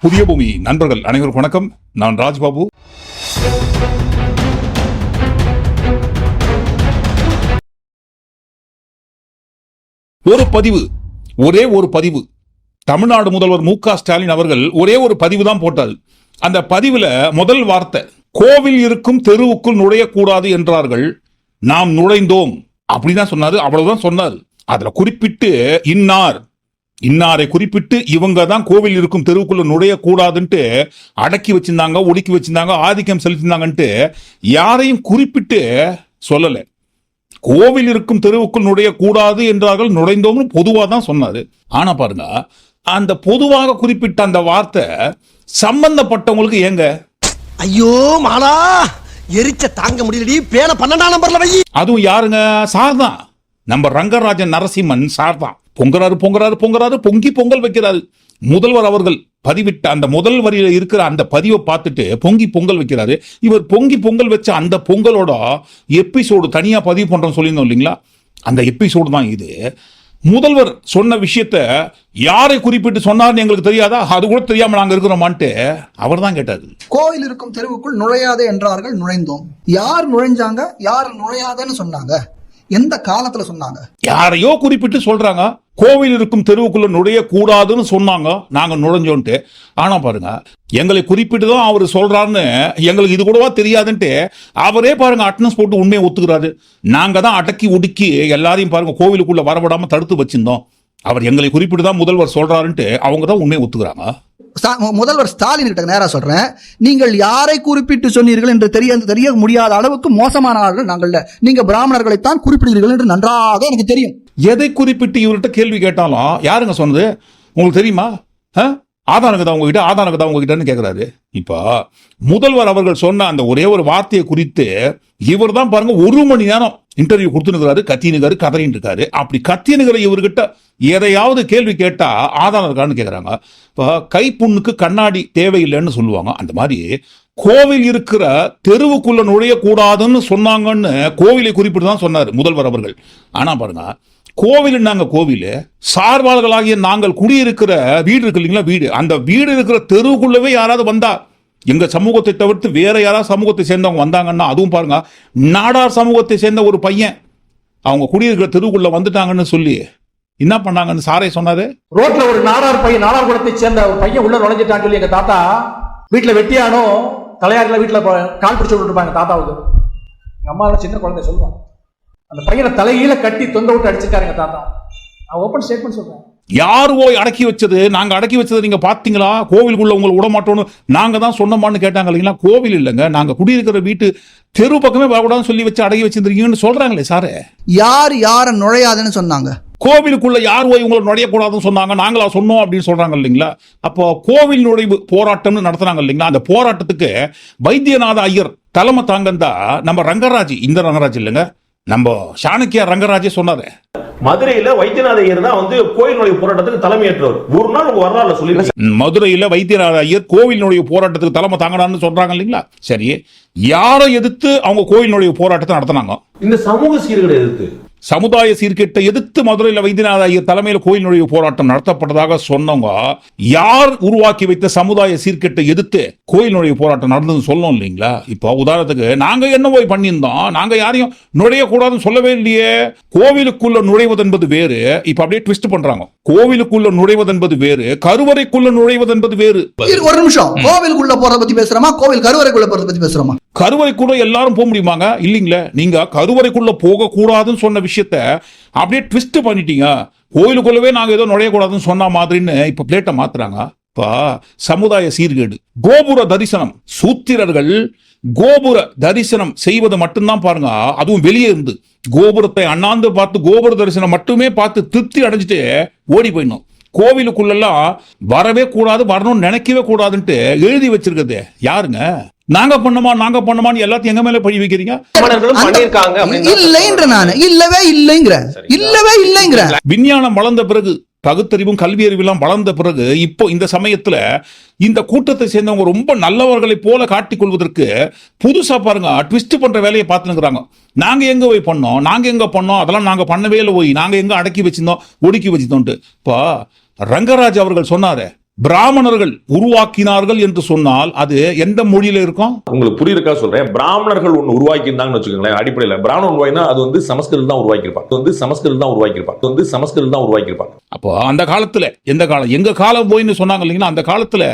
புதிய பூமி. நண்பர்கள் அனைவருக்கும் வணக்கம். நான் ராஜ்பாபு. ஒரு பதிவு ஒரே ஒரு பதிவு. தமிழ்நாடு முதல்வர் மு ஸ்டாலின் அவர்கள் ஒரே ஒரு பதிவு தான் போட்டார். அந்த பதிவுல முதல் வார்த்தை கோவில் இருக்கும் தெருவுக்குள் நுழையக்கூடாது என்றார்கள். நாம் நுழைந்தோம். அப்படிதான் சொன்னாரு. அவ்வளவுதான் சொன்னார். அதுல குறிப்பிட்டு இன்னார். இன்னாரை குறிப்பிட்டு இவங்க தான் கோவில் இருக்கும் தெருவுக்குள்ள நுழையக்கூடாதுன்ட்டு அடக்கி வச்சிருந்தாங்க ஒடுக்கி வச்சிருந்தாங்க ஆதிக்கம் செலுத்திருந்தாங்கன்ட்டு யாரையும் குறிப்பிட்டு சொல்லலை. கோவில் இருக்கும் தெருவுக்குள் நுழையக்கூடாது என்றார்கள் நுழைந்தோம்னு பொதுவாக தான் சொன்னாரு. ஆனா பாருங்க அந்த பொதுவாக குறிப்பிட்ட அந்த வார்த்தை சம்பந்தப்பட்டவங்களுக்கு ஏங்க? ஐயோ மாலா! எரிச்ச தாங்க முடியலடி பேன பன்னெண்டாம் நம்பர்ல வை! அதுவும் யாருங்க? சார் தான். நம்ம ரங்கராஜன் நரசிம்மன் சார் தான். பொங்குறாரு பொங்குறாரு பொங்குறாரு பொங்கி பொங்கல் வைக்கிறாரு. முதல்வர் அவர்கள் பதிவிட்ட அந்த முதல் வரியில இருக்கிற அந்த பதிவை பார்த்துட்டு பொங்கி பொங்கல் வைக்கிறாரு. இவர் பொங்கி பொங்கல் வச்ச அந்த பொங்கலோட எபிசோடு தனியா பதிவு பண்றோம் சொல்லியிருந்தோம் இல்லைங்களா? அந்த எபிசோடு தான் இது. முதல்வர் சொன்ன விஷயத்த யாரை குறிப்பிட்டு சொன்னார்னு எங்களுக்கு தெரியாதா? அது கூட தெரியாம நாங்க இருக்கிறோமான்ட்டு அவர் தான் கேட்டாரு. கோவில் இருக்கும் தெருவுக்குள் நுழையாதே என்றார்கள் நுழைந்தோம். யார் நுழைஞ்சாங்க? யார் நுழையாதேன்னு சொன்னாங்க. எந்த காலத்துல சொன்னாங்க? யாரையோ குறிப்பிட்டு சொல்றாங்க. கோவில் இருக்கும் தெருவுக்குள்ள நுழைய கூடாதுன்னு சொன்னாங்க. நாங்க நுழைஞ்சோன்ட்டு. ஆனா பாருங்க எங்களை குறிப்பிட்டு தான் அவர் சொல்றாருன்னு எங்களுக்கு இது கூடவா தெரியாதுன்ட்டு அவரே பாருங்க அட்டனஸ் போட்டு உண்மையை ஒத்துக்கிறாரு. நாங்க தான் அடக்கி ஒடுக்கி எல்லாரையும் பாருங்க கோவிலுக்குள்ள வரவிடாம தடுத்து வச்சிருந்தோம். அவர் எங்களை குறிப்பிட்டு தான் முதல்வர் சொல்றாருன்ட்டு அவங்க தான் உண்மையை ஒத்துக்கிறாங்க. முதல்வர் ஸ்டாலின் கிட்ட நேராக சொல்றேன். நீங்கள் யாரை குறிப்பிட்டு சொன்னீர்கள் என்று தெரிய தெரிய முடியாத அளவுக்கு மோசமான ஆள்கள் நாங்கள் நீங்கள் நீங்க பிராமணர்களைத்தான் குறிப்பிடுகிறீர்கள் என்று நன்றாக எனக்கு தெரியும். எதை குறிப்பிட்டு இவர்கிட்ட கேள்வி கேட்டாலும் யாருங்க சொன்னது? உங்களுக்கு தெரியுமா? ஆ? ஆதாரம் கதா உங்ககிட்ட ஆதாரம் கதா உங்ககிட்டன்னு கேட்கிறாரு இப்போ முதல்வர் அவர்கள் சொன்ன அந்த ஒரே ஒரு வார்த்தையை குறித்து இவர் தான் பாருங்க ஒரு மணி நேரம் இன்டர்வியூ கொடுத்துனுக்கிறாரு கத்தினுக்காரு கதறின்னு இருக்காரு அப்படி கத்தினுக்கிற இவர்கிட்ட எதையாவது கேள்வி கேட்டா ஆதாரம் இருக்கான்னு கேட்குறாங்க இப்போ கைப்புண்ணுக்கு கண்ணாடி தேவையில்லைன்னு சொல்லுவாங்க. அந்த மாதிரி கோவில் இருக்கிற தெருவுக்குள்ள நுழையக்கூடாதுன்னு சொன்னாங்கன்னு கோவிலை குறிப்பிட்டு தான் சொன்னார் முதல்வர் அவர்கள். ஆனால் பாருங்க கோவில் நாங்கள் கோவில் சார்பாளர்களாகிய நாங்கள் குடியிருக்கிற வீடு இருக்கு இல்லைங்களா வீடு. அந்த வீடு இருக்கிற தெருவுக்குள்ளவே யாராவது வந்தா எங்க சமூகத்தை தவிர்த்து வேற யாராவது சமூகத்தை சேர்ந்தவங்க வந்தாங்கன்னா அதுவும் பாருங்க நாடார் சமூகத்தை சேர்ந்த ஒரு பையன் அவங்க குடியிருக்கிற தெருவுக்குள்ள வந்துட்டாங்கன்னு சொல்லி என்ன பண்ணாங்கன்னு சாரே சொன்னாரு? ரோட்ல ஒரு நாடார் பையன் நாடார் குளத்தை சேர்ந்த ஒரு பையன் உள்ள நுழைஞ்சிட்டான்னு சொல்லி எங்க தாத்தா வீட்டுல வெட்டியானோ தலையாரில வீட்டுல கால் பிடிச்சு விட்டுருப்பாங்க தாத்தாவுக்கு. எங்க அம்மா சின்ன குழந்தை சொல்லுவாங்க அந்த பையனை தலையில கட்டி தொந்த விட்டு அடிச்சிருக்காரு எங்க தாத்தா. நான் ஓப்பன் ஸ்டேட்மெண்ட் சொல்றேன். யார் போய் அடக்கி வச்சது? நாங்க அடக்கி வச்சதை நீங்க பாத்தீங்களா கோவிலுக்குள்ள உங்களை விட மாட்டோம்னு நாங்க தான் சொன்னோமான்னு கேட்டாங்க இல்லைங்களா? கோவில் இல்லைங்க. நாங்க குடியிருக்கிற வீட்டு தெரு பக்கமே வரக்கூடாதுன்னு சொல்லி வச்சு அடக்கி வச்சிருந்தீங்கன்னு சொல்றாங்களே சாரு. யார் யாரை நுழையாதுன்னு சொன்னாங்க? கோவிலுக்குள்ள யார் போய் உங்களை நுழையக்கூடாதுன்னு சொன்னாங்க? நாங்களா சொன்னோம் அப்படின்னு சொல்றாங்க இல்லைங்களா? அப்போ கோவில் நுழைவு போராட்டம்னு நடத்துறாங்க இல்லைங்களா? அந்த போராட்டத்துக்கு வைத்தியநாத ஐயர் தலைமை தாங்கந்தா நம்ம ரங்கராஜ் இந்த ரங்கராஜ் இல்லைங்க. நம்ம சாணக்கியா ரங்கராஜே சொன்னாரு. மதுரையில வைத்தியநாத ஐயர் தான் வந்து கோயில் நுழைவு போராட்டத்துக்கு தலைமையேற்றவர். ஒரு நாள் உங்க வரலாறுல சொல்லி மதுரையில வைத்தியநாத ஐயர் கோவில் நுழைவு போராட்டத்துக்கு தலைமை தாங்கடான்னு சொல்றாங்க இல்லைங்களா? சரி யாரை எதிர்த்து அவங்க நுழைவு போராட்டத்தை நடத்தினாங்க? இந்த சமூக சீர்கேடு எதிர்த்து. சமுதாய சீர்கேட்டை எதிர்த்து மதுரையில் வைத்தியநாத ஐயர் தலைமையில் கோயில் நுழைவு போராட்டம் நடத்தப்பட்டதாக சொன்னவங்க யார் உருவாக்கி வைத்த சமுதாய சீர்கேட்டை எதிர்த்து கோயில் நுழைவு போராட்டம் நடந்ததுன்னு சொல்லணும் இல்லைங்களா? இப்போ உதாரணத்துக்கு நாங்க என்ன போய் பண்ணியிருந்தோம். நாங்க யாரையும் நுழையக்கூடாதுன்னு சொல்லவே இல்லையே. கோவிலுக்குள்ள நுழைவது என்பது வேறு. இப்ப அப்படியே ட்விஸ்ட் பண்றாங்க. கோவிலுக்குள்ள நுழைவது என்பது வேறு. கருவறைக்குள்ள நுழைவது என்பது வேறு. ஒரு நிமிஷம். கோவிலுக்குள்ள போறத பத்தி பேசுறோமா? கோவில் கருவறைக்குள்ள போறத பத்தி பேசுறோமா? கருவறைக்குள்ள எல்லாரும் போக முடியுமாங்க? இல்லைங்களே. நீங்க கருவறைக்குள்ள போகக்கூடாதுன்னு சொன்ன விஷயத்த அப்படியே ட்விஸ்ட் பண்ணிட்டீங்க. கோயிலுக்குள்ளவே நாங்க ஏதோ நுழையக்கூடாதுன்னு சொன்ன மாதிரின்னு இப்ப பிளேட்டை மாத்துறாங்க. அப்பா சமுதாய சீர்கேடு. கோபுர தரிசனம். சூத்திரர்கள் கோபுர தரிசனம் செய்வது மட்டும்தான் பாருங்க. அதுவும் வெளியே இருந்து. கோபுரத்தை அண்ணாந்து பார்த்து கோபுர தரிசனம் மட்டுமே பார்த்து திருப்தி அடைஞ்சிட்டு ஓடி போயிடணும். கோவிலுக்குள்ளெல்லாம் வரவே கூடாது வரணும்னு நினைக்கவே கூடாதுன்ட்டு எழுதி வச்சிருக்கிறது. யாருங்க? நாங்க பண்ணோமா நாங்க பண்ணோமான்னு எல்லாத்தையும் எங்க மேல பழி வைக்கிறீங்க? இல்லைன்ற நான். இல்லவே இல்லைங்கிற. இல்லவே இல்லைங்கிற. விஞ்ஞானம் வளர்ந்த பிறகு பகுத்தறிவும் கல்வி அறிவெல்லாம் வளர்ந்த பிறகு இப்போ இந்த சமயத்துல இந்த கூட்டத்தை சேர்ந்தவங்க ரொம்ப நல்லவர்களைப் போல காட்டிக் கொள்வதற்கு புதுசா பாருங்க ட்விஸ்ட் பண்ற வேலையை பார்த்துனுக்குறாங்க நாங்க எங்க போய் பண்ணோம்? நாங்க எங்க பண்ணோம்? அதெல்லாம் நாங்க பண்ணவே இல்லை போய் நாங்க எங்க அடக்கி வச்சிருந்தோம்? ஒடுக்கி வச்சிருந்தோம்ட்டு. இப்போ ரங்கராஜ் அவர்கள் சொன்னாரு பிராமணர்கள் உருவாக்கினார்கள் என்று சொன்னால் அது எந்த மொழியில இருக்கும்? உங்களுக்கு புரியுறக்கா சொல்றேன். பிராமணர்கள் ஒண்ணு உருவாக்கி இருந்தாங்கன்னு வச்சுக்கோங்களேன் அடிப்படையில். பிராமணன் உருவாக்கினா அது வந்து சமஸ்கிருதம் தான் உருவாக்கியிருப்பாங்க அது வந்து சமஸ்கிருதம் தான் உருவாக்கியிருப்பாங்க அது வந்து சமஸ்கிருதம் தான் உருவாக்கியிருப்பாங்க அப்போ அந்த காலத்துல எந்த காலம்? எங்க காலம் போயின்னு சொன்னாங்க இல்லைங்களா? அந்த காலத்துல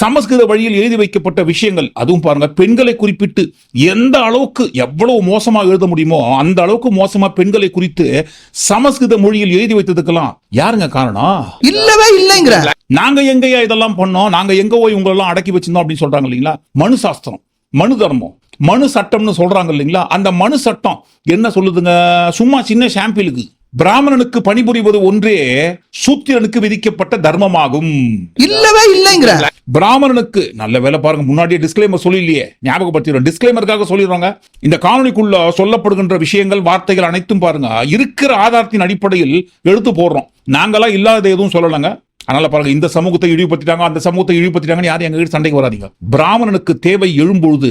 சமஸ்கிருத வழியில் எழுதி வைக்கப்பட்ட விஷயங்கள் அதுவும் பாருங்க பெண்களை குறிப்பிட்டு எந்த அளவுக்கு எவ்வளவு மோசமா எழுத முடியுமோ அந்த அளவுக்கு மோசமா பெண்களை குறித்து சமஸ்கிருத மொழியில் எழுதி வைத்ததுக்கெல்லாம் யாருங்க காரணம்? இல்லவே இல்லைங்கிற. நாங்க எங்கயா இதெல்லாம் பண்ணோம் நாங்க எங்க போய் உங்களெல்லாம் அடக்கி வச்சிருந்தோம் அப்படின்னு சொல்றாங்க இல்லைங்களா? மனு சாஸ்திரம் மனு தர்மம் மனு சட்டம்னு சொல்றாங்க இல்லைங்களா? அந்த மனு சட்டம் என்ன சொல்லுதுங்க? சும்மா சின்ன சாம்பிளுக்கு பிராமணனுக்கு பணிபுரிவது ஒன்றே சூத்திரனுக்கு விதிக்கப்பட்ட தர்மமாகும். இல்லவே இல்லைங்கிற. பிராமணனுக்கு நல்ல வேலை பாருங்க முன்னாடியே டிஸ்க்ளைமர் சொல்லிலையே ஞாபகப்படுத்திடுறோம் டிஸ்க்ளைமருக்காக சொல்லிடுறாங்க. இந்த காணொலிக்குள்ள சொல்லப்படுகின்ற விஷயங்கள் வார்த்தைகள் அனைத்தும் பாருங்க. இருக்கிற ஆதாரத்தின் அடிப்படையில் எடுத்து போடுறோம். நாங்களா இல்லாத எதுவும் சொல்லலைங்க. அதனால பாருங்க இந்த சமூகத்தை இழிவுபடுத்திட்டாங்க அந்த சமூகத்தை இழிவுபடுத்திட்டாங்கன்னு யாரும் எங்க சண்டைக்கு வராதீங்க. பிராமணனுக்கு தேவை எழும்பொழுது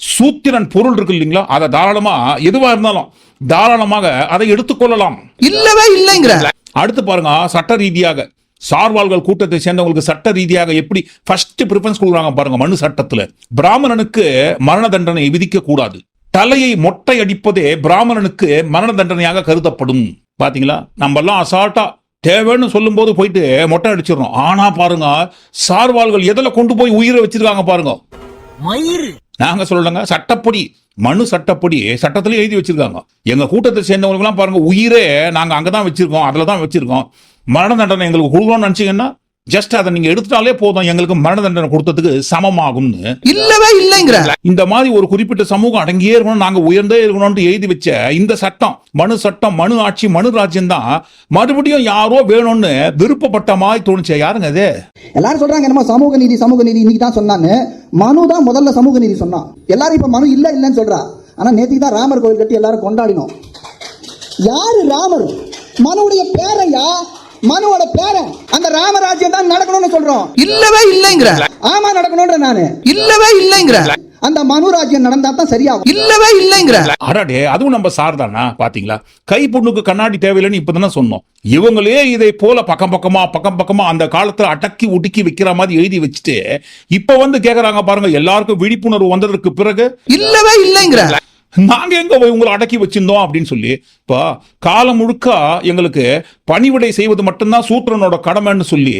சூத்திரன் பொருள் இருக்கு இல்லைங்களா? அதை தாராளமா எதுவா இருந்தாலும் தாராளமாக அதை எடுத்துக்கொள்ளலாம். இல்லவே இல்லைங்கிற. அடுத்து பாருங்க சட்ட ரீதியாக சார்வாள்கள் கூட்டத்தை சேர்ந்தவங்களுக்கு சட்ட ரீதியாக எப்படி ஃபர்ஸ்ட் ப்ரிஃபரன்ஸ் கொடுக்குறாங்க பாருங்க மனு சட்டத்துல. பிராமணனுக்கு மரண தண்டனை விதிக்க கூடாது. தலையை மொட்டை அடிப்பதே பிராமணனுக்கு மரண தண்டனையாக கருதப்படும். பாத்தீங்களா? நம்ம எல்லாம் அசால்ட்டா தேவைன்னு சொல்லும்போது போயிட்டு மொட்டை அடிச்சிடறோம் ஆனா பாருங்க சார்வாள்கள் எதில் கொண்டு போய் உயிரை வச்சிருக்காங்க பாருங்க. நாங்க சொல்லலங்க சட்டப்படி மனு சட்டப்படி சட்டத்திலே எழுதி வச்சிருக்காங்க. எங்க கூட்டத்தை சேர்ந்தவங்களுக்குலாம் பாருங்க உயிரே நாங்க அங்கதான் வச்சிருக்கோம் அதுல தான் வச்சிருக்கோம். மரண தண்டனை எங்களுக்கு கொடுக்கணும்னு நினைச்சீங்கன்னா ஜஸ்ட் அதை நீங்க எடுத்துட்டாலே போதும். எங்களுக்கு மரண தண்டனை கொடுத்ததுக்கு சமமாகும்னு. இல்லவே இல்லைங்கிற. இந்த மாதிரி ஒரு குறிப்பிட்ட சமூகம் அடங்கியே இருக்கணும். நாங்க உயர்ந்தே இருக்கணும்னு எழுதி வச்ச இந்த சட்டம் மனு சட்டம் மனு ஆட்சி மனு ராஜ்யம் தான் மறுபடியும் யாரோ வேணும்னு விருப்பப்பட்ட மாதிரி தோணுச்சே. யாருங்க அது? எல்லாரும் சொல்றாங்க என்னமோ சமூக நீதி சமூக நீதி இன்னைக்கு தான் சொன்னான்னு. மனு தான் முதல்ல சமூக நீதி சொன்னான். எல்லாரும் இப்ப மனு இல்ல இல்லைன்னு சொல்றா. ஆனா நேற்றுக்கு தான் ராமர் கோவில் கட்டி எல்லாரும் கொண்டாடினோம். யாரு ராமர்? மனுவுடைய பேரையா? மனுவோட பேரன் அந்த ராமராஜ்யம் தான் நடக்கணும்னு சொல்றோம். இல்லவே இல்லைங்கிற. ஆமா நடக்கணும்ன்ற நானு. இல்லவே இல்லைங்கிற. அந்த மனு ராஜ்யம் நடந்தா தான் சரியாகும். இல்லவே இல்லைங்கிற. அடடே அதுவும் நம்ம சார் தானா? பாத்தீங்களா? கை பொண்ணுக்கு கண்ணாடி தேவையில்லைன்னு இப்பதானே சொன்னோம். இவங்களே இதை போல பக்கம் பக்கமா பக்கம் பக்கமா அந்த காலத்துல அடக்கி உடுக்கி வைக்கிற மாதிரி எழுதி வச்சுட்டு இப்ப வந்து கேக்குறாங்க பாருங்க எல்லாருக்கும் விழிப்புணர்வு வந்ததற்கு பிறகு இல்லவே இல்லைங்கிற. நாங்கள் எங்கே போய் உங்களை அடக்கி வச்சிருந்தோம் அப்படின்னு சொல்லி இப்போ காலம் முழுக்க எங்களுக்கு பணிவிடை செய்வது மட்டும்தான் சூத்திரனோட கடமைன்னு சொல்லி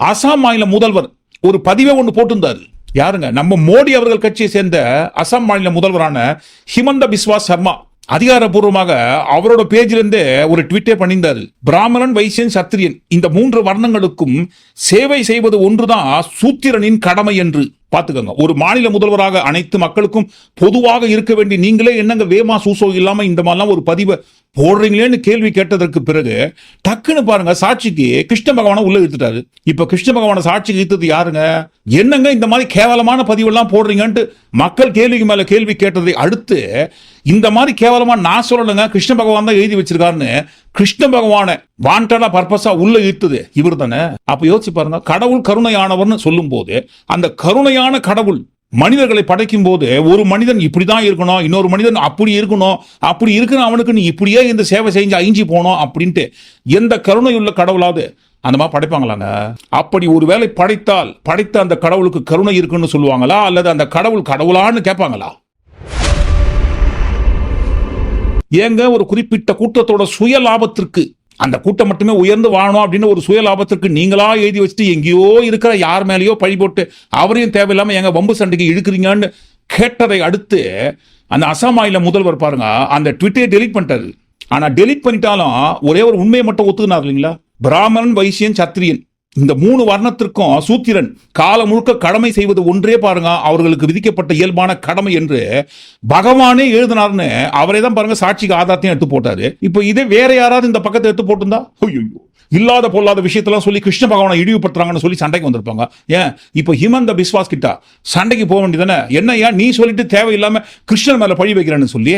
அசாம் மாநில முதல்வர் ஒரு பதிவை ஒன்று போட்டிருந்தாரு. யாருங்க? நம்ம மோடி அவர்கள் கட்சியை சேர்ந்த அசாம் மாநில முதல்வரான ஹிமந்த பிஸ்வா சர்மா. அதிகாரப்பூர்வமாக அவரோட பேஜிலிருந்தே ஒரு ட்வீட்டே பண்ணியிருந்தாரு. பிராமணன் வைசியன் சத்திரியன் இந்த மூன்று வர்ணங்களுக்கும் சேவை செய்வது ஒன்றுதான் சூத்திரனின் கடமை என்று பாத்துக்கோங்க ஒரு மாநில முதல்வராக அனைத்து மக்களுக்கும் பொதுவாக இருக்க வேண்டிய நீங்களே என்னங்க வேமா சூசோ இல்லாம இந்த மாதிரிலாம் ஒரு பதிவை போடுறீங்களேன்னு கேள்வி கேட்டதற்கு பிறகு டக்குன்னு பாருங்க சாட்சிக்கு கிருஷ்ண பகவானை உள்ள இழுத்துட்டாரு. இப்ப கிருஷ்ண பகவானை சாட்சிக்கு இழுத்தது யாருங்க? என்னங்க இந்த மாதிரி கேவலமான பதிவெல்லாம் போடுறீங்கன்ட்டு மக்கள் கேள்விக்கு மேல கேள்வி கேட்டதை அடுத்து இந்த மாதிரி கேவலமா நான் சொல்லலைங்க கிருஷ்ண பகவான் தான் எழுதி வச்சிருக்காருன்னு கிருஷ்ண பகவானை வாண்டடா பர்பஸா உள்ள இழுத்தது. இவர் தானே அப்ப யோசிச்சு பாருங்க கடவுள் கருணையானவர்னு சொல்லும் போது அந்த கருணையான கடவுள் மனிதர்களை படைக்கும் போது ஒரு மனிதன் இப்படிதான் இருக்கணும் இன்னொரு மனிதன் அப்படி இருக்கணும் அப்படி இருக்கிற அவனுக்கு நீ இப்படியே இந்த சேவை செஞ்சு அழிஞ்சு போனோம் அப்படின்ட்டு எந்த கருணையுள்ள கடவுளாவது அந்த மாதிரி படைப்பாங்களாங்க? அப்படி ஒருவேளை படைத்தால் படைத்த அந்த கடவுளுக்கு கருணை இருக்குன்னு சொல்லுவாங்களா? அல்லது அந்த கடவுள் கடவுளான்னு கேட்பாங்களா? ஏங்க ஒரு குறிப்பிட்ட கூட்டத்தோட சுய லாபத்திற்கு அந்த கூட்டம் மட்டுமே உயர்ந்து வாழணும் அப்படின்னு ஒரு சுய லாபத்திற்கு நீங்களா எழுதி வச்சுட்டு எங்கேயோ இருக்கிற யார் மேலேயோ பழி போட்டு அவரையும் தேவையில்லாமல் எங்க வம்பு சண்டைக்கு இழுக்கிறீங்கன்னு கேட்டதை அடுத்து அந்த அசாம் மாநில முதல்வர் பாருங்க அந்த ட்விட்டரை டெலீட் பண்ணிட்டாரு. ஆனால் டெலீட் பண்ணிட்டாலும் ஒரே ஒரு உண்மையை மட்டும் ஒத்துக்கினார் இல்லைங்களா? பிராமணன் வைசியன் சத்திரியன். இந்த மூணு வர்ணத்திற்கும் சூத்திரன் காலம் முழுக்க கடமை செய்வது ஒன்றே பாருங்க அவர்களுக்கு விதிக்கப்பட்ட இயல்பான கடமை என்று பகவானே எழுதினார்னு அவரே தான் பாருங்க சாட்சிக்கு ஆதாரத்தையும் எடுத்து போட்டாரு. இப்போ இதே வேற யாராவது இந்த பக்கத்தை எடுத்து போட்டிருந்தா? ஐயோ இல்லாத பொல்லாத விஷயத்தெல்லாம் சொல்லி கிருஷ்ண பகவானை இழிவுபடுத்துறாங்கன்னு சொல்லி சண்டைக்கு வந்திருப்பாங்க. ஏன்? இப்போ ஹிமந்த பிஸ்வாஸ் கிட்ட சண்டைக்கு போக வேண்டியதானே என்ன ஏன் நீ சொல்லிட்டு தேவையில்லாம கிருஷ்ணன் மேல பழி வைக்கிறேன்னு சொல்லி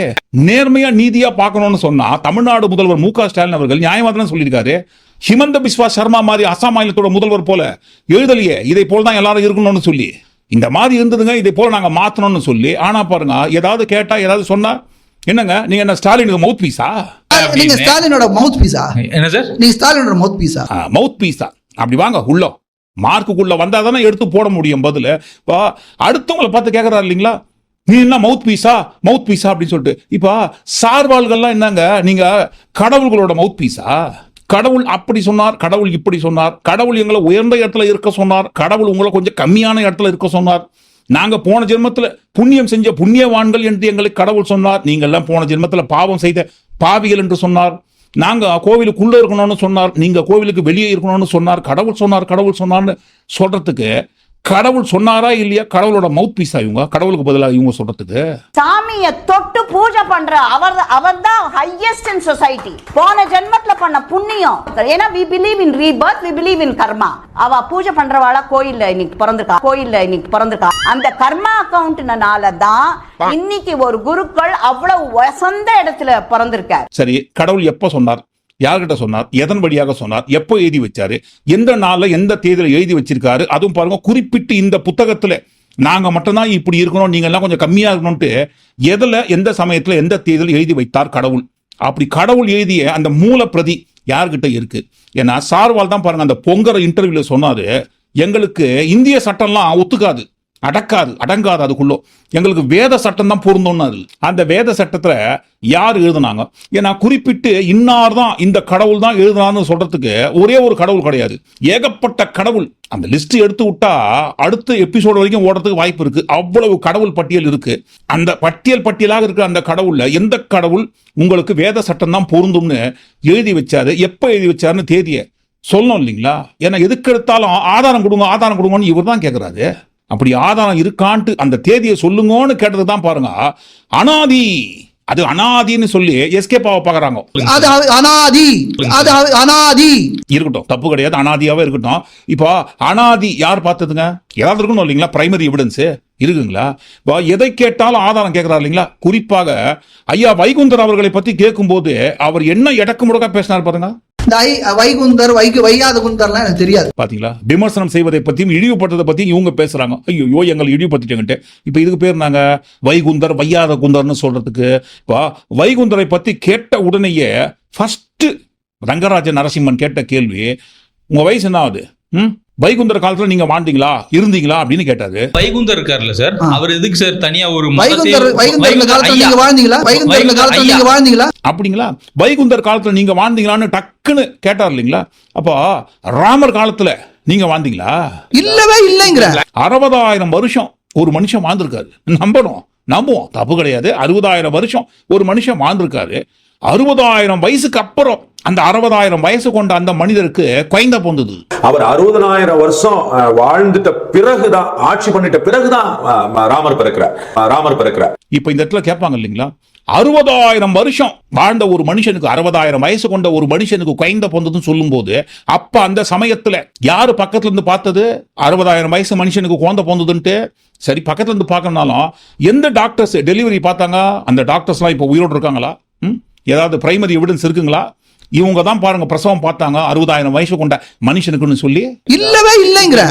நேர்மையா நீதியா பார்க்கணும்னு சொன்னா தமிழ்நாடு முதல்வர் மு க ஸ்டாலின் அவர்கள் நியாயமா தானே சொல்லியிருக்காரு. ஹிமந்த பிஸ்வா சர்மா மாதிரி அசாம் மாநிலத்தோட முதல்வர் போல எழுதலையே இதை போல தான் எல்லாரும் இருக்கணும்னு சொல்லி. இந்த மாதிரி இருந்ததுங்க இதை போல நாங்க மாத்தணும்னு சொல்லி. ஆனா பாருங்க ஏதாவது கேட்டா ஏதாவது சொன்னா என்னங்க நீங்க என்ன ஸ்டாலினுக்கு மவுத் பீஸா நீங்க ஸ்டாலினோட மவுத் பீஸா என்ன சார்? நீங்க ஸ்டாலினோட மவுத் பீஸா மவுத் பீஸா அப்படி வாங்க உள்ள. மார்க்குக்குள்ள வந்தா தானே எடுத்து போட முடியும் பதில். இப்போ அடுத்தவங்களை பார்த்து கேட்கறாரு இல்லைங்களா? நீ என்ன மவுத் பீஸா மவுத் பீஸா அப்படின்னு சொல்லிட்டு. இப்போ சார்வாள்கள்லாம் என்னங்க நீங்க கடவுள்களோட மவுத் பீஸா கடவுள் அப்படி சொன்னார் கடவுள் இப்படி சொன்னார் கடவுள் எங்களை உயர்ந்த இடத்துல இருக்க சொன்னார் கடவுள் உங்களை கொஞ்சம் கம்மியான இடத்துல இருக்க சொன்னார். நாங்கள் போன ஜென்மத்தில் புண்ணியம் செஞ்ச புண்ணியவான்கள் என்று எங்களுக்கு கடவுள் சொன்னார். நீங்கள் எல்லாம் போன ஜென்மத்தில் பாவம் செய்த பாவிகள் என்று சொன்னார். நாங்கள் கோவிலுக்குள்ளே இருக்கணும்னு சொன்னார். நீங்கள் கோவிலுக்கு வெளியே இருக்கணும்னு சொன்னார். கடவுள் சொன்னார் கடவுள் சொன்னார்னு சொல்கிறதுக்கு கடவுள் சொன்னாரா இல்லையா? கடவுளோட மவுத் பீஸா இவங்க? கடவுளுக்கு பதிலாக இவங்க சொல்றதுக்கு? சாமிய தொட்டு பூஜை பண்ற அவர் அவர் தான் ஹையஸ்ட் இன் சொசைட்டி போன ஜென்மத்துல பண்ண புண்ணியம். ஏன்னா we believe in rebirth we believe in karma அவ பூஜை பண்றவாளா கோயில்ல இன்னைக்கு பிறந்திருக்கா? கோயில்ல இன்னைக்கு பிறந்திருக்கா? அந்த கர்மா அக்கவுண்ட்னால தான் இன்னைக்கு ஒரு குருக்கள் அவ்வளவு வசந்த இடத்துல பிறந்திருக்கார். சரி கடவுள் எப்போ சொன்னார்? யார்கிட்ட சொன்னார்? எதன் வழியாக சொன்னார்? எப்போ எழுதி வச்சாரு? எந்த நாளில் எந்த தேதியில் எழுதி வச்சிருக்காரு? அதுவும் பாருங்க குறிப்பிட்டு இந்த புத்தகத்தில் நாங்கள் மட்டும்தான் இப்படி இருக்கணும் நீங்கள்லாம் கொஞ்சம் கம்மியாக இருக்கணும்ட்டு எதில் எந்த சமயத்தில் எந்த தேதியில் எழுதி வைத்தார் கடவுள்? அப்படி கடவுள் எழுதிய அந்த மூல பிரதி யார்கிட்ட இருக்கு? ஏன்னா சார்வால் தான் பாருங்க அந்த பொங்கற இன்டர்வியூல சொன்னாரு எங்களுக்கு இந்திய சட்டம்லாம் ஒத்துக்காது. அடக்காது அடங்காது அதுக்குள்ளோ. எங்களுக்கு வேத சட்டம் தான் பொருந்தோம்னு அந்த வேத சட்டத்தில் யார் எழுதுனாங்க? ஏன்னா குறிப்பிட்டு இன்னார் தான் இந்த கடவுள் தான் எழுதுனான்னு சொல்றதுக்கு ஒரே ஒரு கடவுள் கிடையாது. ஏகப்பட்ட கடவுள். அந்த லிஸ்ட் எடுத்து விட்டா அடுத்த எபிசோடு வரைக்கும் ஓடுறதுக்கு வாய்ப்பு இருக்கு. அவ்வளவு கடவுள் பட்டியல் இருக்கு. அந்த பட்டியல் பட்டியலாக இருக்கிற அந்த கடவுள்ல எந்த கடவுள் உங்களுக்கு வேத சட்டம் தான் பொருந்தும்னு எழுதி வச்சாரு? எப்போ எழுதி வச்சாருன்னு தேதியை சொல்லணும் இல்லைங்களா? ஏன்னா எதுக்கு எடுத்தாலும் ஆதாரம் கொடுங்க ஆதாரம் கொடுங்கன்னு இவர் தான் கேட்குறாரு அப்படி ஆதாரம் இருக்கான்ட்டு அந்த தேதியை சொல்லுங்கன்னு கேட்டது தான் பாருங்க. அனாதி அது அனாதின்னு சொல்லி எஸ்கேப் ஆக பாக்குறாங்க அது அனாதி அது அனாதி. இருக்கட்டும் தப்பு கிடையாது அனாதியாவே இருக்கட்டும். இப்போ அனாதி யார் பார்த்ததுங்க? ஏதாவது இருக்கணும் இல்லைங்களா? பிரைமரி எவிடன்ஸ் இருக்குங்களா? எதை கேட்டாலும் ஆதாரம் கேட்கிறார் இல்லைங்களா? குறிப்பாக ஐயா வைகுந்தர் அவர்களை பத்தி கேட்கும்போது அவர் என்ன இடக்கு முடக்கா பேசினார் பாருங்க. இந்த ஐ வைகுந்தர் வைகு வையாத குந்தர்லாம் எனக்கு தெரியாது. பாத்தீங்களா? விமர்சனம் செய்வதை பத்தியும் இழிவுபட்டதை பத்தியும் இவங்க பேசுறாங்க. ஐயோ எங்களை இழிவுபடுத்திட்டேங்கிட்டு இப்போ இதுக்கு பேர் நாங்க வைகுந்தர் வையாத குந்தர்னு சொல்றதுக்கு. இப்போ வைகுந்தரை பத்தி கேட்ட உடனேயே ஃபர்ஸ்ட் ரங்கராஜ நரசிம்மன் கேட்ட கேள்வி உங்க வயசு என்ன ஆகுது? ம்? வைகுந்தர் காலத்துல நீங்க வாழ்ந்தீங்களா? இருந்தீங்களா? அப்படின்னு கேட்டாரு. வைகுந்தர் இருக்காருல்ல சார். அவர் எதுக்கு சார் தனியா ஒரு வைகுந்தர் வைகுந்தர் காலத்துல. நீங்க வாழ்ந்தீங்களா? வைகுந்தர் காலத்துல. நீங்க வாழ்ந்தீங்களா? அப்படிங்களா? வைகுந்தர் காலத்துல நீங்க வாழ்ந்தீங்களான்னு டக்குன்னு கேட்டார் இல்லைங்களா? அப்போ ராமர் காலத்துல நீங்க வாழ்ந்தீங்களா? இல்லவே இல்லைங்கிற. அறுபதாயிரம் வருஷம் ஒரு மனுஷன் வாழ்ந்திருக்காரு. நம்பணும். நம்புவோம். தப்பு கிடையாது. அறுபதாயிரம் வருஷம் ஒரு மனுஷன் வாழ்ந்திருக்காரு. அறுபதாயிரம் வயசுக்கு அப்புறம் அந்த அறுபதாயிரம் வயசு கொண்ட அந்த மனிதருக்கு குழந்த பொந்தது. அவர் அறுபதனாயிரம் வருஷம் வாழ்ந்துட்ட பிறகுதான் ஆட்சி பண்ணிட்ட பிறகுதான் ராமர் பிறக்கிறார். ராமர் பிறக்கிறார். இப்ப இந்த இடத்துல கேட்பாங்க இல்லைங்களா? அறுபதாயிரம் வருஷம் வாழ்ந்த ஒரு மனுஷனுக்கு அறுபதாயிரம் வயசு கொண்ட ஒரு மனுஷனுக்கு குழந்த பொந்ததுன்னு சொல்லும்போது அப்ப அந்த சமயத்துல யாரு பக்கத்துல இருந்து பார்த்தது? அறுபதாயிரம் வயசு மனுஷனுக்கு குழந்தை பொந்ததுன்ட்டு? சரி பக்கத்துல இருந்து பார்க்கணும்னாலும் எந்த டாக்டர்ஸ் டெலிவரி பார்த்தாங்க? அந்த டாக்டர்ஸ்லாம் இப்போ உயிரோடு இருக்காங்களா? ஏதாவது பிரைமரி எவிடன்ஸ் இருக்குங்களா? இவங்க தான் பாருங்க பிரசவம் பார்த்தாங்க அறுபதாயிரம் வயசு கொண்ட மனுஷனுக்குன்னு சொல்லி. இல்லவே இல்லைங்கிற.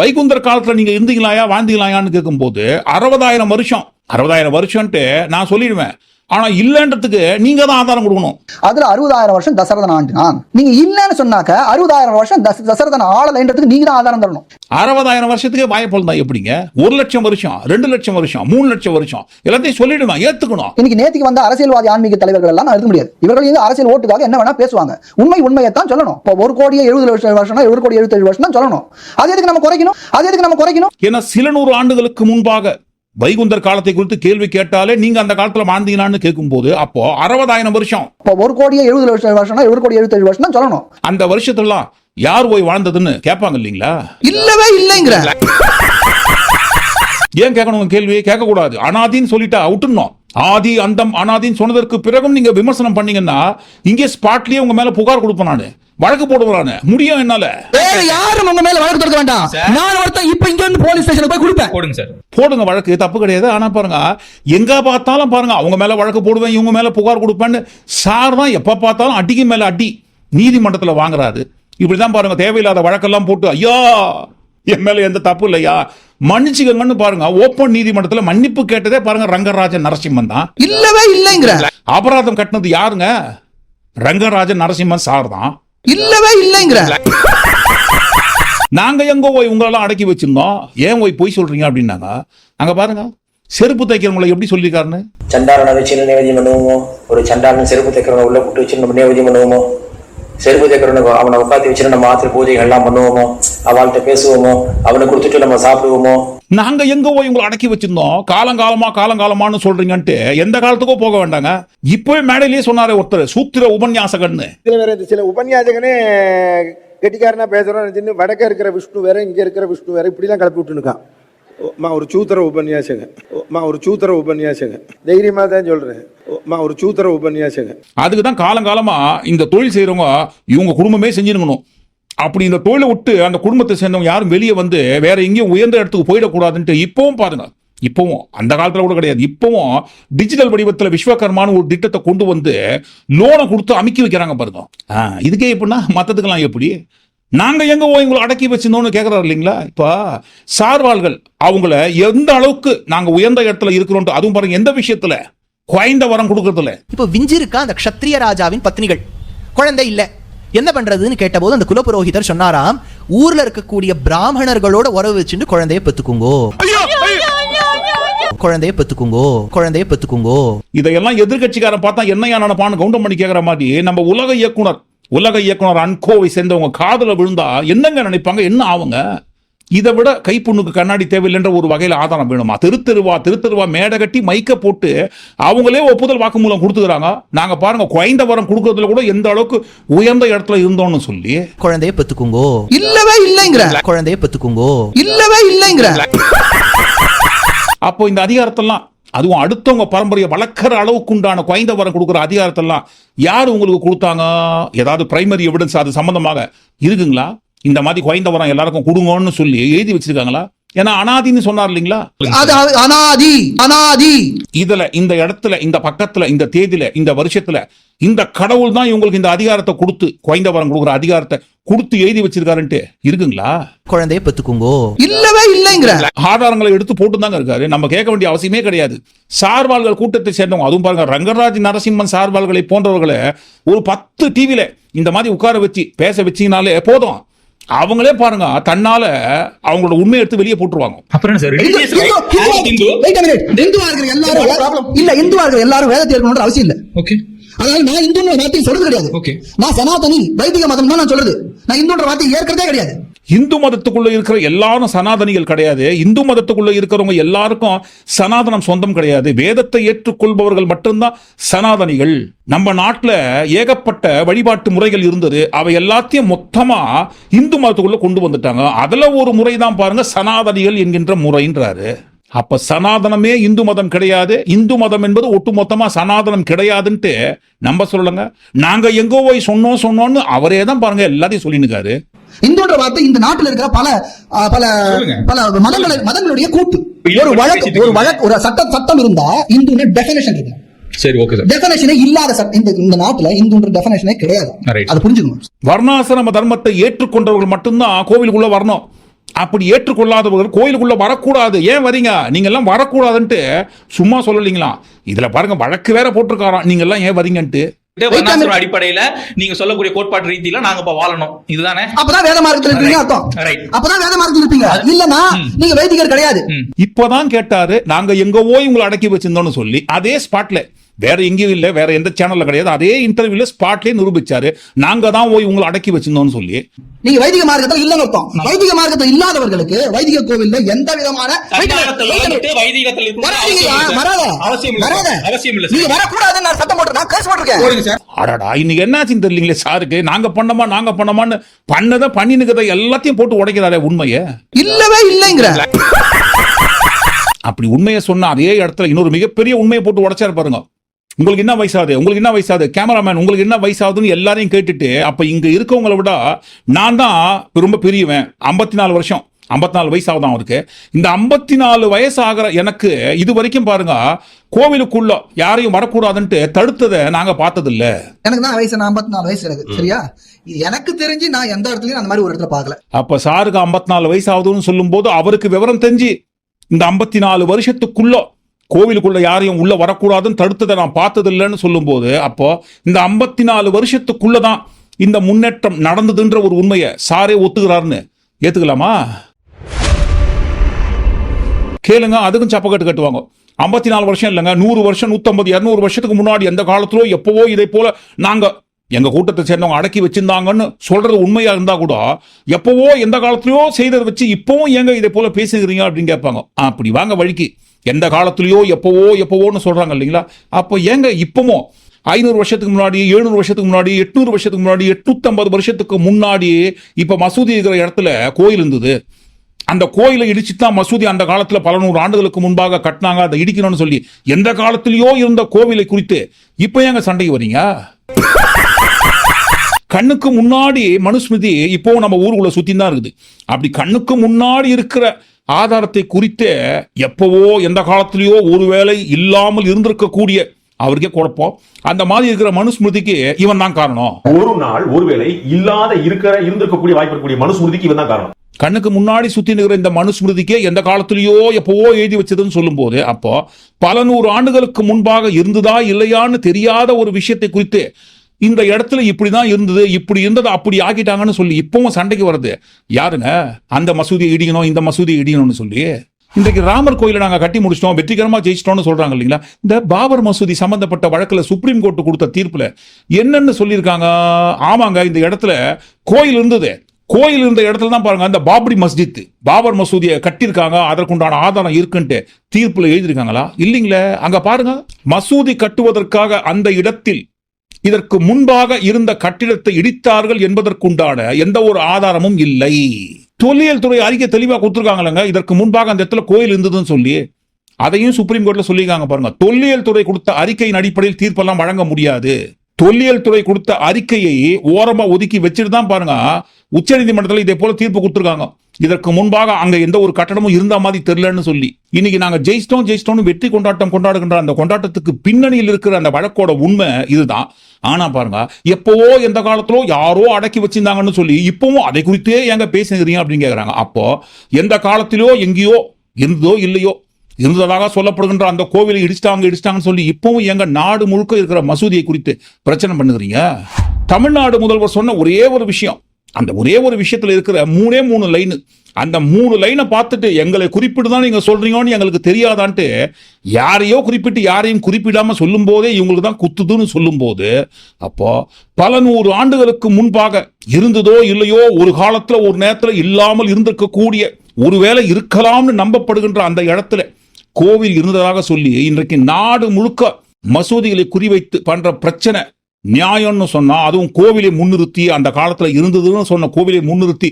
வைகுந்தர் காலத்துல நீங்க இருந்தீங்களாயா வாழ்ந்தீங்களாயான்னு கேட்கும்போது அறுபதாயிரம் வருஷம் அறுபதாயிரம் வருஷம்ட்டு நான் சொல்லிடுவேன். ஆனா இல்லைன்றதுக்கு நீங்க தான் ஆதாரம் கொடுக்கணும். அதுல அறுபதாயிரம் வருஷம் தசரதன் ஆண்டினான். நீங்க இல்லன்னு சொன்னாக்க அறுபதாயிரம் வருஷம் தச- தசரதன் ஆளலைன்றதுக்கு நீங்க தான் ஆதாரம் தரணும். அறுபதாயிரம் வருஷத்துக்கு வாய்ப்பு தான் எப்படிங்க? ஒரு லட்சம் வருஷம் ரெண்டு லட்சம் வருஷம் மூணு லட்சம் வருஷம் எல்லாத்தையும் சொல்லிடுவேன் ஏத்துக்கணும். இன்னைக்கு நேத்துக்கு வந்த அரசியல்வாதி ஆன்மீக தலைவர்கள் எல்லாம் இருக்க முடியாது. இவர்கள் வந்து அரசியல் ஓட்டுக்காக என்ன வேணா பேசுவாங்க. உண்மை உண்மையை தான் சொல்லணும். இப்போ ஒரு கோடியே எழுபது லட்சம் வருஷம்னா ஒரு கோடி எழுபத்தேழு வருஷம் தான் சொல்லணும். அது எதுக்கு நம்ம குறைக்கணும்? அது எதுக்கு நம்ம குறைக்கணும்? ஏன்னா சில நூறு ஆண்டுகளுக்கு முன்பாக வைகுந்தர் காலத்தை குறித்து கேள்வி கேட்டாலே நீங்க அந்த காலத்துல வாழ்ந்தீங்களான்னு கேட்கும்போது அப்போ அறுபதாயிரம் வருஷம். இப்போ ஒரு கோடியே எழுபது லட்சம் வருஷம்னா ஒரு கோடி எழுபத்தேழு வருஷம் சொல்லணும். அந்த வருஷத்துலாம் யார் போய் வாழ்ந்ததுன்னு கேட்பாங்க இல்லைங்களா? இல்லவே இல்லைங்கிற. ஏன் கேட்கணும் கேள்வி கேட்கக்கூடாது. அனாதின்னு சொல்லிட்டா விட்டுணும் ஆதி அந்தம் அனாதின்னு சொன்னதற்கு பிறகும் நீங்க விமர்சனம் பண்ணீங்கன்னா இங்கே ஸ்பாட்லயே உங்க மேல புகார் கொடுப்பேன் நானு. வழக்கு போடுவேன் நானு. முடியும் என்னால. வேற யாரும் உங்க மேல வழக்கு தொடுக்க வேண்டாம். நான் ஒருத்தன் இப்ப இங்க வந்து போலீஸ் ஸ்டேஷனுக்கு போய் கொடுப்பேன். போடுங்க சார். போடுங்க வழக்கு. தப்பு கிடையாது. ஆனா பாருங்க எங்க பார்த்தாலும் பாருங்க அவங்க மேல வழக்கு போடுவேன் இவங்க மேல புகார் கொடுப்பேன்னு சார் தான் எப்ப பார்த்தாலும் அடிக்கு மேல அடி நீதிமன்றத்துல வாங்குறாரு. இப்படிதான் பாருங்க தேவையில்லாத வழக்கெல்லாம் போட்டு ஐயா! என் மேல எந்த தப்பு இல்லையா? மன்னிச்சுக்கங்கன்னு பாருங்க. ஓப்பன் நீதிமன்றத்துல மன்னிப்பு கேட்டதே பாருங்க ரங்கராஜன் நரசிம்மன் தான். இல்லவே இல்லைங்கிற. அபராதம் கட்டினது யாருங்க? ரங்கராஜன் நரசிம்மன் சார் தான். இல்லவே இல்லைங்கிற. நாங்க எங்க போய் உங்களெல்லாம் அடக்கி வச்சிருந்தோம்? ஏன் போய் பொய் சொல்றீங்க அப்படின்னாங்க. அங்க பாருங்க செருப்பு தைக்கிறவங்களை எப்படி சொல்லியிருக்காருன்னு? சண்டாரனை வச்சு நிவேதியம் பண்ணுவோமோ? ஒரு சண்டாரன் செருப்பு தைக்கிறவனை உள்ள கூட்டு வச்சு நம்ம நிவேதியம் பண்ணுவோமோ? செருப்பு தைக்கிறவனுக்கு அவனை உட்காந்து வச்சு நம்ம ஆத்திர பூஜைகள் எல்லாம் பண்ணுவோமோ? அவள்கிட்ட பேசுவோமோ? அவனை கொடுத்துட்டு நம்ம சாப்பிடுவோமோ? நாங்க எங்க போய் உங்களை அடக்கி வச்சிருந்தோம். காலங்காலமா காலங்காலமான்னு சொல்றீங்கன்ட்டு எந்த காலத்துக்கோ போக வேண்டாங்க. இப்பவே மேடையிலேயே சொன்னாரே ஒருத்தர் சூத்திர உபன்யாசகன்னு. இதுல வேற இந்த சில உபன்யாசகனே கெட்டிக்காரனா பேசுறோம் வடக்க இருக்கிற விஷ்ணு வேற இங்க இருக்கிற விஷ்ணு வேற இப்படிலாம் கிளப்பி விட்டுனுக்கான். மா ஒரு சூத்திர உபன்யாசகன். மா ஒரு சூத்திர உபன்யாசகன். தைரியமா தான் சொல்றேன். மா ஒரு சூத்திர உபன்யாசகன். அதுக்கு தான் காலங்காலமா இந்த தொழில் செய்யறவங்க இவங்க குடும்பமே செஞ்சிருக்கணும் அப்படி இந்த தொழிலை விட்டு அந்த குடும்பத்தை சேர்ந்தவங்க யாரும் வெளியே வந்து வேற எங்கேயும் உயர்ந்த இடத்துக்கு போயிடக்கூடாதுன்ட்டு இப்பவும் பாருங்க. இப்பவும் அந்த காலத்தில் கூட கிடையாது. இப்பவும் டிஜிட்டல் வடிவத்தில் விஸ்வகர்மான்னு ஒரு திட்டத்தை கொண்டு வந்து லோனை கொடுத்து அமுக்கி வைக்கிறாங்க பாருங்க. இதுக்கே எப்படின்னா மற்றதுக்கெல்லாம் எப்படி? நாங்கள் எங்க உங்களை அடக்கி வச்சிருந்தோம்னு கேட்குறாரு இல்லைங்களா? இப்போ சார்வாள்கள் அவங்கள எந்த அளவுக்கு நாங்கள் உயர்ந்த இடத்துல இருக்கிறோம் அதுவும் பாருங்க எந்த விஷயத்துல? குறைந்த வரம் கொடுக்கறதுல இப்போ விஞ்சிருக்கா அந்த க்ஷத்ரிய ராஜாவின் பத்னிகள்? குழந்தை இல்லை. என்ன பண்றதுன்னு கேட்டபோது அந்த குலபுரோகிதர் சொன்னாராம் ஊர்ல இருக்கக்கூடிய பிராமணர்களோட உறவு வச்சுட்டு குழந்தைய பெத்துக்குங்கோ. குழந்தைய பெத்துக்குங்கோ குழந்தைய பெத்துக்குங்கோ. இதையெல்லாம் எதிர்க்கட்சிக்காரன் பார்த்தா என்னையா நினைப்பான்னு கவுண்டம் பண்ணி கேட்குற மாதிரி நம்ம உலக இயக்குனர் உலக இயக்குனர் அன்கோவை சேர்ந்தவங்க காதுல விழுந்தா என்னங்க நினைப்பாங்க? என்ன ஆவுங்க? இதை விட கைப்புண்ணுக்கு கண்ணாடி தேவையில்லைன்ற ஒரு வகையில் ஆதாரம் வேணுமா? திருத்தெருவா திருத்தெருவா மேடை கட்டி மைக்க போட்டு அவங்களே ஒப்புதல் வாக்குமூலம் கொடுத்துக்கிறாங்க. நாங்க பாருங்க குறைந்த வரம் கொடுக்கறதுல கூட எந்த அளவுக்கு உயர்ந்த இடத்துல இருந்தோம்னு சொல்லி. குழந்தைய பெத்துக்குங்கோ. இல்லவே இல்லைங்கிற. குழந்தைய பெத்துக்குங்கோ. இல்லவே இல்லைங்கிற. அப்போ இந்த அதிகாரத்தெல்லாம் அதுவும் அடுத்தவங்க பரம்பரையை வளர்க்குற அளவுக்கு உண்டான குறைந்த வரம் கொடுக்குற அதிகாரத்தெல்லாம் யார் உங்களுக்கு கொடுத்தாங்க? ஏதாவது பிரைமரி எவிடன்ஸ் அது சம்பந்தமாக இருக்குங்களா? இந்த மாதிரி குறைந்த வரம் எல்லாருக்கும் கொடுங்கன்னு சொல்லி எழுதி வச்சிருக்காங்களா? ஏன்னா அனாதின்னு சொன்னார் இல்லைங்களா? அனாதி அனாதி. இதுல இந்த இடத்துல இந்த பக்கத்துல இந்த தேதியில இந்த வருஷத்துல இந்த கடவுள் தான் இவங்களுக்கு இந்த அதிகாரத்தை கொடுத்து குறைந்த வரம் கொடுக்குற அதிகாரத்தை கொடுத்து எழுதி வச்சிருக்காருன்ட்டு இருக்குங்களா? குழந்தைய பெத்துக்குங்கோ. இல்லவே இல்லைங்கிற. ஆதாரங்களை எடுத்து போட்டு தாங்க இருக்காரு. நம்ம கேட்க வேண்டிய அவசியமே கிடையாது. சார்பாள்கள் கூட்டத்தை சேர்ந்தவங்க அதுவும் பாருங்க ரங்கராஜ் நரசிம்மன் சார்பாள்களை போன்றவர்களை ஒரு பத்து டிவில இந்த மாதிரி உட்கார வச்சு பேச வச்சீங்கனாலே போதும். அவங்களே பாருங்க தன்னால அவங்களோட உண்மையை எடுத்து வெளியே போட்டுருவாங்க. அப்புறம் என்ன சார் இந்து- இந்து- இந்து-. இந்துவா இருக்கிற எல்லாரும் இல்ல இந்துவா இருக்கிற எல்லாரும் வேதத்தை இருக்கணும்ன்ற அவசியம் இல்ல. Okay. அதனால நான் இந்துன்ற வார்த்தையை சொல்றது கிடையாது. நான் சனாதனி வைதிக மதம் தான் நான் சொல்றது. நான் இந்துன்ற வார்த்தையை ஏற்கிறதே கிடையாது. இந்து மதத்துக்குள்ளே இருக்கிற எல்லாரும் சனாதனிகள் கிடையாது. இந்து மதத்துக்குள்ளே இருக்கிறவங்க எல்லாருக்கும் சனாதனம் சொந்தம் கிடையாது. வேதத்தை ஏற்றுக்கொள்பவர்கள் மட்டும்தான் சனாதனிகள். நம்ம நாட்டில் ஏகப்பட்ட வழிபாட்டு முறைகள் இருந்தது. அவை எல்லாத்தையும் மொத்தமாக இந்து மதத்துக்குள்ளே கொண்டு வந்துட்டாங்க. அதில் ஒரு முறை தான் பாருங்கள் சனாதனிகள் என்கின்ற முறைன்றாரு. அப்ப சனாதனமே இந்து மதம் கிடையாது. இந்து மதம் என்பது ஒட்டுமொத்தமா சனாதனம் கிடையாதுன்ட்டு நம்ம சொல்லுங்க நாங்க எங்கோ போய் சொன்னோம் சொன்னோம்னு அவரே தான் பாருங்க எல்லாத்தையும் சொல்லினுக்காரு. இந்துன்ற வார்த்தை இந்த நாட்டில் இருக்கிற பல பல. பல மதங்களை மதங்களுடைய கூட்டு. ஒரு வழக்கு ஒரு. வழக்கு ஒரு சட்டம் சட்டம் இருந்தா இந்துன்னு டெஃபினேஷன் இருக்கு. சரி ஓகே சார் டெஃபினேஷனே இல்லாத சட்டம் இந்த இந்த நாட்டுல இந்துன்ற டெஃபினேஷனே கிடையாது. அது புரிஞ்சுக்கணும். வர்ணாசிரம தர்மத்தை ஏற்றுக்கொண்டவர்கள் மட்டும்தான் கோவிலுக்குள்ள வரணும். அப்படி ஏற்றுக்கொள்ளாதவர்கள் கோயிலுக்குள்ள வரக்கூடாது. ஏன் வரீங்க? நீங்க எல்லாம் வரக்கூடாதுன்ட்டு சும்மா சொல்லலீங்களா? இதுல பாருங்க வழக்கு வேற போட்டிருக்காராம். நீங்க எல்லாம் ஏன் வரீங்கன்ட்டு? அடிப்படையில நீங்க சொல்லக்கூடிய கோட்பாட்டு ரீதியில நாங்க இப்ப வாழணும். இதுதானே? அப்பதான் வேத மார்க்கத்தில் இருப்பீங்க. அர்த்தம். அப்பதான் வேத மார்க்கத்தில் இருப்பீங்க. இல்லனா நீங்க வைதிகர் கிடையாது. இப்பதான் கேட்டாரு நாங்க எங்க போய் உங்களை அடக்கி வச்சிருந்தோம்னு சொல்லி அதே ஸ்பாட்ல வேற எங்கேயும் இல்ல வேற எந்த சேனல்ல கிடையாது. அதே இன்டர்வியூல ஸ்பாட்லயே நிரூபிச்சாரு. நாங்க தான் போய் உங்களை அடக்கி வச்சிருந்தோம்னு சொல்லி. நீங்க வைதிக மார்க்கத்தில் இல்லைன்னு அர்த்தம். வைதிக மார்க்கத்தில் இல்லாதவர்களுக்கு வைதிக கோவில்ல எந்த விதமான அடடா இன்னைக்கு என்னாச்சுன்னு தெரியலீங்களே சாருக்கு. நாங்க பண்ணமா நாங்க பண்ணமான்னு பண்ணதை பண்ணினுக்கிறத எல்லாத்தையும் போட்டு உடைக்கிறாரே உண்மையை. இல்லவே இல்லைங்கிற. அப்படி உண்மையை சொன்ன அதே இடத்துல இன்னொரு மிகப்பெரிய உண்மையை போட்டு உடைச்சாரு பாருங்க. உங்களுக்கு என்ன வயசாகுது? உங்களுக்கு என்ன வயசாகுது? கேமராமேன் உங்களுக்கு என்ன வயசாகுதுன்னு எல்லாரையும் கேட்டுட்டு அப்ப இங்க இருக்கவங்களை விட நான் தான் ரொம்ப பெரியவன். ஐம்பத்தி நாலு வருஷம். ஐம்பத்தி நாலு வயசு ஆகுதான் அவருக்கு இந்த ஐம்பத்தி நாலு வயசு ஆகிற எனக்கு இது வரைக்கும் பாருங்க கோவிலுக்குள்ள யாரையும் வரக்கூடாதுன்ட்டு தடுத்ததை நாங்க பார்த்ததில்ல. எனக்கு தான் வயசு ஐம்பத்தி நாலு வயசு எனக்கு. சரியா? எனக்கு தெரிஞ்சு நான் எந்த இடத்துலயும் அந்த மாதிரி ஒரு இடத்துல பார்க்கல. அப்ப சாருக்கு ஐம்பத்தி நாலு வயசு ஆகுதுன்னு சொல்லும்போது அவருக்கு விவரம் தெரிஞ்சு இந்த ஐம்பத்தி நாலு வருஷத்துக்குள்ள கோவிலுக்குள்ள யாரையும் உள்ள வரக்கூடாதுன்னு தடுத்ததை நான் பார்த்ததில்லைன்னு சொல்லும்போது அப்போ இந்த ஐம்பத்தி நாலு வருஷத்துக்குள்ளதான் இந்த முன்னேற்றம் நடந்ததுன்ற ஒரு உண்மையை சாரே ஒத்துக்கிறாருன்னு ஏத்துக்கலாமா? கேளுங்க அதுக்கும் சப்பக்கட்டு கட்டுவாங்க. ஐம்பத்தி நாலு வருஷம் இல்லைங்க நூறு வருஷம் நூற்றம்பது இரநூறு வருஷத்துக்கு முன்னாடி எந்த காலத்திலோ எப்போவோ இதை போல நாங்கள் எங்கள் கூட்டத்தை சேர்ந்தவங்க அடக்கி வச்சிருந்தாங்கன்னு சொல்றது உண்மையாக இருந்தால் கூட எப்போவோ எந்த காலத்திலையோ செய்ததை வச்சு இப்போவும் ஏங்க இதை போல பேசுகிறீங்க அப்படின்னு கேட்பாங்க. ஆ, அப்படி வாங்க வழிக்கு. எந்த காலத்துலேயோ எப்போவோ எப்போவோன்னு சொல்கிறாங்க இல்லைங்களா? அப்போ ஏங்க இப்பவும் ஐநூறு வருஷத்துக்கு முன்னாடி எழுநூறு வருஷத்துக்கு முன்னாடி எட்நூறு வருஷத்துக்கு முன்னாடி எட்நூத்தம்பது வருஷத்துக்கு முன்னாடி இப்போ மசூதி இருக்கிற இடத்துல கோயில் இருந்தது. அந்த கோயிலை இடிச்சு தான் மசூதி அந்த காலத்தில் பல நூறு ஆண்டுகளுக்கு முன்பாக கட்டினாங்க அதை இடிக்கணும்னு சொல்லி. எந்த காலத்திலேயோ இருந்த கோவிலை குறித்து இப்போ ஏங்க சண்டைக்கு வரீங்க? கண்ணுக்கு முன்னாடி மனுஸ்மிருதி இப்போ நம்ம ஊருக்குள்ள சுத்தி தான் இருக்குது. அப்படி கண்ணுக்கு முன்னாடி இருக்கிற ஆதாரத்தை குறித்து எப்பவோ எந்த காலத்திலயோ ஒருவேளை இல்லாமல் இருந்திருக்கக்கூடிய அவருக்கே குழப்பம். அந்த மாதிரி இருக்கிற மனுஸ்மிருதிக்கு இவன் தான் காரணம். ஒரு நாள் ஒருவேளை இல்லாத இருக்கிற இருந்திருக்கக்கூடிய வாய்ப்பு இருக்கக்கூடிய மனுஸ்மிருதிக்கு இவன் தான் காரணம். கண்ணுக்கு முன்னாடி சுத்தி நிற்கிற இந்த மனுஸ்மிருதிக்கே எந்த காலத்திலயோ எப்பவோ எழுதி வச்சதுன்னு சொல்லும்போது அப்போ பல நூறு ஆண்டுகளுக்கு முன்பாக இருந்ததா இல்லையான்னு தெரியாத ஒரு விஷயத்தை குறித்து இந்த இடத்துல இப்படிதான் இருந்தது இப்படி இருந்ததை அப்படி ஆக்கிட்டாங்கன்னு சொல்லி இப்பவும் சண்டைக்கு வருது யாருங்க? அந்த மசூதியை இடிக்கணும் இந்த மசூதியை இடிக்கணும்னு சொல்லி. இன்றைக்கு ராமர் கோயிலை நாங்கள் கட்டி முடிச்சிட்டோம் வெற்றிகரமாக ஜெயிச்சிட்டோம்னு சொல்கிறாங்க இல்லைங்களா? இந்த பாபர் மசூதி சம்பந்தப்பட்ட வழக்கில் சுப்ரீம் கோர்ட்டு கொடுத்த தீர்ப்பில் என்னென்னு சொல்லியிருக்காங்க? ஆமாங்க இந்த இடத்துல கோயில் இருந்தது. கோயில் இருந்த இடத்துல தான் பாருங்க அந்த பாபரி மஸ்ஜித் பாபர் மசூதியை கட்டியிருக்காங்க அதற்குண்டான ஆதாரம் இருக்குன்ட்டு தீர்ப்பில் எழுதியிருக்காங்களா? இல்லைங்களே அங்கே பாருங்க. மசூதி கட்டுவதற்காக அந்த இடத்தில் இதற்கு முன்பாக இருந்த கட்டிடத்தை இடித்தார்கள் என்பதற்குண்டான எந்த ஒரு ஆதாரமும் இல்லை. தொல்லியல் துறை அறிக்கை தெளிவாக கொடுத்துருக்காங்களங்க இதற்கு முன்பாக அந்த இடத்துல கோயில் இருந்ததுன்னு சொல்லி அதையும் சுப்ரீம் கோர்ட்ல சொல்லியிருக்காங்க பாருங்க. தொல்லியல் துறை கொடுத்த அறிக்கையின் அடிப்படையில் தீர்ப்பெல்லாம் வழங்க முடியாது. தொல்லியல் துறை கொடுத்த அறிக்கையை ஓரமா ஒதுக்கி வச்சுட்டு தான் பாருங்க உச்சநீதிமன்றத்தில் இதே போல தீர்ப்பு கொடுத்துருக்காங்க. இதற்கு முன்பாக அங்க எந்த ஒரு கட்டணமும் இருந்த மாதிரி தெரியலன்னு சொல்லி. இன்னைக்கு நாங்க ஜெயிச்சிட்டோம் ஜெயிச்சிட்டோம் வெற்றி கொண்டாட்டம் கொண்டாடுகின்ற அந்த கொண்டாட்டத்துக்கு பின்னணியில் இருக்கிற அந்த வழக்கோட உண்மை இதுதான். ஆனா பாருங்க எப்பவோ எந்த காலத்திலோ யாரோ அடக்கி வச்சிருந்தாங்கன்னு சொல்லி இப்பவும் அதை குறித்தே ஏங்க பேசுகிறீங்க அப்படின்னு கேட்குறாங்க அப்போ எந்த காலத்திலோ எங்கேயோ இருந்ததோ இல்லையோ இருந்ததாக சொல்லப்படுகின்ற அந்த கோவிலை இடிச்சிட்டாங்க இடிச்சிட்டாங்கன்னு சொல்லி இப்பவும் எங்க நாடு முழுக்க இருக்கிற மசூதியை குறித்து பிரச்சனை பண்ணுகிறீங்க? தமிழ்நாடு முதல்வர் சொன்ன ஒரே ஒரு விஷயம். அந்த ஒரே ஒரு விஷயத்துல இருக்கிற மூணே மூணு லைனு அந்த மூணு லைனை பார்த்துட்டு எங்களை குறிப்பிட்டு தான் நீங்க சொல்றீங்கன்னு எங்களுக்கு தெரியாதான்ட்டு யாரையோ குறிப்பிட்டு யாரையும் குறிப்பிடாம சொல்லும் போதே இவங்களுக்கு தான் குத்துதுன்னு சொல்லும்போது அப்போ பல நூறு ஆண்டுகளுக்கு முன்பாக இருந்ததோ இல்லையோ ஒரு காலத்துல ஒரு நேரத்துல இல்லாமல் இருந்திருக்கக்கூடிய ஒருவேளை இருக்கலாம்னு நம்பப்படுகின்ற அந்த இடத்துல கோவில் இருந்ததாக சொல்லி இன்றைக்கு நாடு முழுக்க மசூதிகளை குறிவைத்து பண்ற பிரச்சனை நியாயம்னு சொன்னா அதுவும் கோவிலை முன்னிறுத்தி அந்த காலத்துல இருந்ததுன்னு சொன்ன கோவிலை முன்னிறுத்தி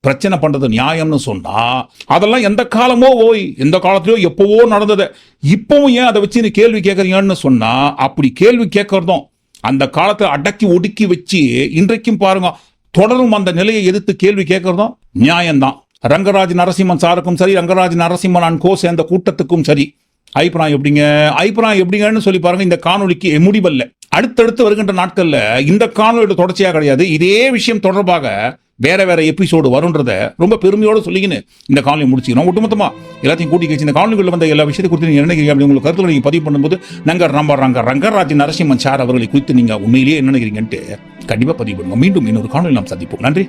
பிரச்சனை பண்றது நியாயம்னு சொன்னா அதெல்லாம் எந்த காலமோ ஓய் எந்த காலத்திலயோ எப்பவோ நடந்தது. இப்பவும் ஏன் அதை வச்சு நீ கேள்வி கேட்கறீங்கன்னு சொன்னா அப்படி கேள்வி கேட்கறதும் அந்த காலத்தை அடக்கி ஒடுக்கி வச்சு இன்றைக்கும் பாருங்க தொடரும் அந்த நிலையை எதிர்த்து கேள்வி கேட்கறதும் நியாயம்தான். ரங்கராஜ் நரசிம்மன் சாருக்கும் சரி ரங்கராஜ் நரசிம்மன் அண்ட் கோ சேர்ந்த கூட்டத்துக்கும் சரி. அபிப்பிராயம் எப்படிங்க? ஐப்ராயம் எப்படிங்கன்னு சொல்லி பாருங்க இந்த காணொளிக்கு முடிவல்ல. அடுத்தடுத்து வருகின்ற நாட்கள்ல இந்த காணொலியோட தொடர்ச்சியாக கிடையாது. இதே விஷயம் தொடர்பாக வேற வேற எபிசோடு வரும்ன்றத ரொம்ப பெருமையோட சொல்லிக்கின்னு இந்த காணொலி முடிச்சுக்கிறோம். ஒட்டுமொத்தமா எல்லாத்தையும் கூட்டி கழிச்சு இந்த காணொலிகளில் வந்த எல்லா விஷயத்தை குறித்து நீங்க என்ன நினைக்கிறீங்க அப்படி உங்களுக்கு கருத்துக்களை நீங்க பதிவு பண்ணும்போது நாங்கள் நம்ம ரங்க ரங்கராஜ் நரசிம்மன் சார் அவர்களை குறித்து நீங்க உண்மையிலேயே என்ன நினைக்கிறீங்கன்ட்டு கண்டிப்பா பதிவு பண்ணுங்க மீண்டும் இன்னொரு காணொலி நாம் சந்திப்போம். நன்றி.